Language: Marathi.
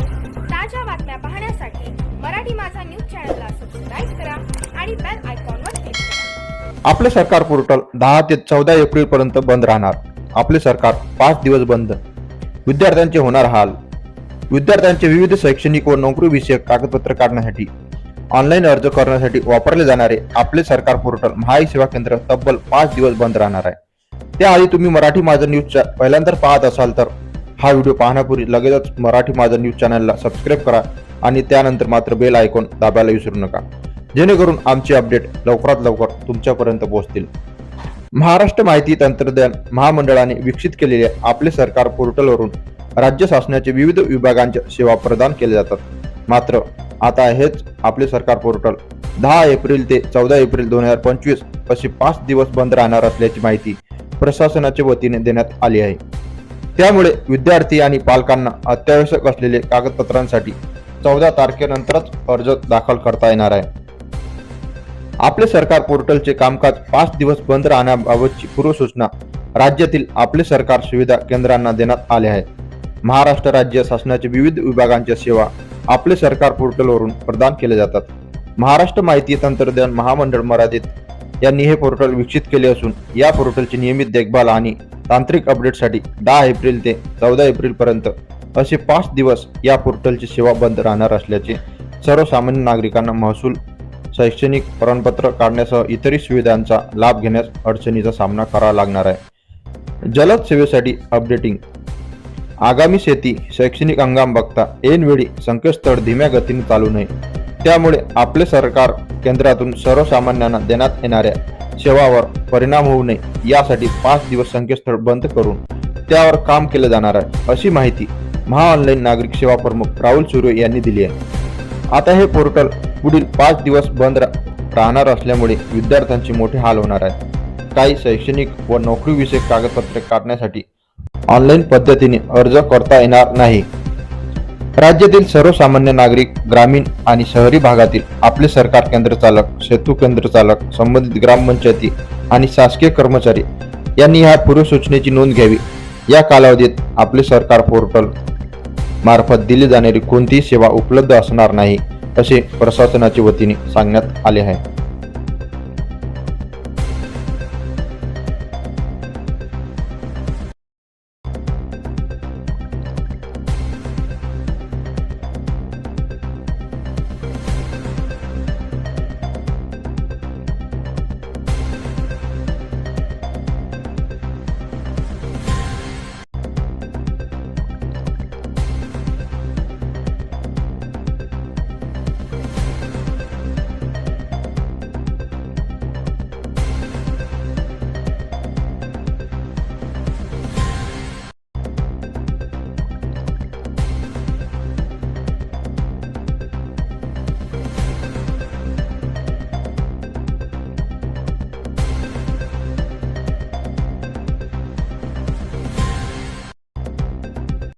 ताज्या बातम्या पाहण्यासाठी मराठी माझा न्यूज चॅनलला सबस्क्राईब करा आणि बेल क्लिक करा. आपले सरकार पोर्टल दहा ते चौदा एप्रिल पर्यंत बंद राहणार. आपले सरकार पाच दिवस बंद. विद्यार्थ्यांचे होणार हाल. विद्यार्थ्यांचे विविध शैक्षणिक व नोकरी विषयक कागदपत्र काढण्यासाठी. ऑनलाईन अर्ज करण्यासाठी वापरले जाणारे आपले सरकार पोर्टल महाई सेवा केंद्र तब्बल पाच दिवस बंद राहणार आहे. त्याआधी तुम्ही मराठी माझं न्यूजच्या पहिल्यांदा पाहत असाल तर हा व्हिडिओ पाहण्यापूर्वी लगेचच मराठी माझं न्यूज चॅनलला सबस्क्राईब करा आणि त्यानंतर मात्र बेल आयकॉन दाबायला विसरू नका. जेणेकरून आमचे अपडेट लवकरात लवकर तुमच्यापर्यंत पोहोचतील. महाराष्ट्र माहिती तंत्रज्ञान महामंडळाने विकसित केलेल्या आपले सरकार पोर्टलवरून राज्य शासनाचे विविध विभागांच्या सेवा प्रदान केल्या जातात. मात्र आता हेच आपले सरकार पोर्टल दहा एप्रिल ते चौदा एप्रिल दोन हजार पंचवीस असे पाच दिवस बंद राहणार असल्याची माहिती प्रशासनाच्या वतीने देण्यात आली आहे. त्यामुळे विद्यार्थी आणि पालकांना अत्यावश्यक असलेले कागदपत्रांसाठी चौदा तारखेनंतरच अर्ज दाखल करता येणार आहे. आपले सरकार पोर्टलचे कामकाज पाच दिवस बंद राहण्याबाबतची पूर्वसूचना राज्यातील आपले सरकार सुविधा केंद्रांना देण्यात आले आहे महाराष्ट्र राज्य शासनाचे विविध विभागांच्या सेवा आपले सरकार पोर्टलवरून प्रदान केल्या जातात. महाराष्ट्र माहिती तंत्रज्ञान महामंडळ मर्यादित यांनी हे पोर्टल विकसित केले असून या पोर्टलची नियमित देखभाल आणि तांत्रिक अपडेटसाठी दहा एप्रिल ते चौदा एप्रिल पर्यंत असे पाच दिवस या पोर्टलची सेवा बंद राहणार असल्याचे सर्वसामान्य नागरिकांना महसूल शैक्षणिक प्रमाणपत्र काढण्यासह इतरही सुविधांचा लाभ घेण्यास अडचणीचा सामना करावा लागणार आहे. जलद सेवेसाठी अपडेटिंग आगामी शेती शैक्षणिक हंगाम बघता ऐनवेळी संकेतस्थळ धीम्या गतीने चालू नये. त्यामुळे आपले सरकार केंद्रातून सर्वसामान्यांना देण्यात येणाऱ्या सेवावर परिणाम होऊ नये यासाठी पाच दिवस संकेतस्थळ बंद करून त्यावर काम केलं जाणार आहे अशी माहिती महाऑनलाईन नागरिक सेवा प्रमुख राहुल सुर्वे यांनी दिली आहे. आता हे पोर्टल पुढील पाच दिवस बंद राहणार असल्यामुळे विद्यार्थ्यांचे मोठे हाल होणार आहेत काही शैक्षणिक व नोकरीविषयक कागदपत्रे काढण्यासाठी ऑनलाईन पद्धतीने अर्ज करता येणार नाही. राज्यातील सर्वसामान्य नागरिक ग्रामीण आणि शहरी भागातील आपले सरकार केंद्र चालक सेतू केंद्र चालक संबंधित ग्रामपंचायती आणि शासकीय कर्मचारी यांनी ह्या पूर्वसूचनेची नोंद घ्यावी. या कालावधीत आपले सरकार पोर्टल मार्फत दिली जाणारी कोणतीही सेवा उपलब्ध असणार नाही असे प्रशासनाच्या वतीने सांगण्यात आले आहे.